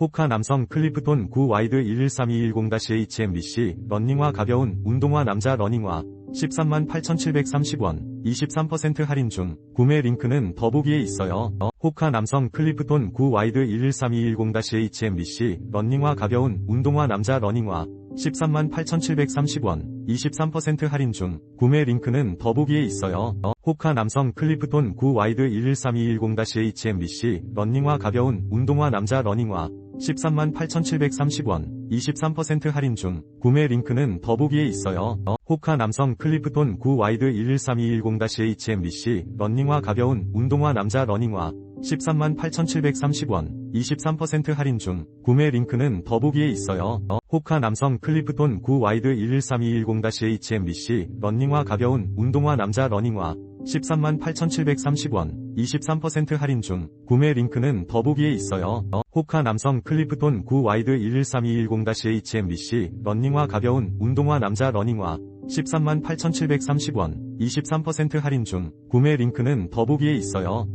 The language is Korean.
호카 남성 클리프톤 9 와이드 113210-HMBC 런닝화 가벼운 운동화 남자 러닝화 138,730원 23% 할인 중 구매 링크는 더보기에 있어요. 어, 호카 남성 클리프톤 9 와이드 113210-HMBC 런닝화 가벼운 운동화 남자 러닝화 138,730원 23% 할인 중 구매 링크는 더보기에 있어요. 어, 호카 남성 클리프톤 9 와이드 113210-HMBC 런닝화 가벼운 운동화 남자 러닝화 138,730원 23% 할인 중 구매 링크는 더보기에 있어요. 어, 호카 남성 클리프톤 9 와이드 113210-HMBC 런닝화 가벼운 운동화 남자 러닝화 138,730원 23% 할인 중 구매 링크는 더보기에 있어요. 어, 호카 남성 클리프톤 9 와이드 113210-HMBC 런닝화 가벼운 운동화 남자 러닝화 138,730원 23% 할인 중 구매 링크는 더보기에 있어요. 어, 호카 남성 클리프톤 9 와이드 113210-HMBC 런닝화 가벼운 운동화 남자 러닝화 138,730원 23% 할인 중 구매 링크는 더보기에 있어요. 어,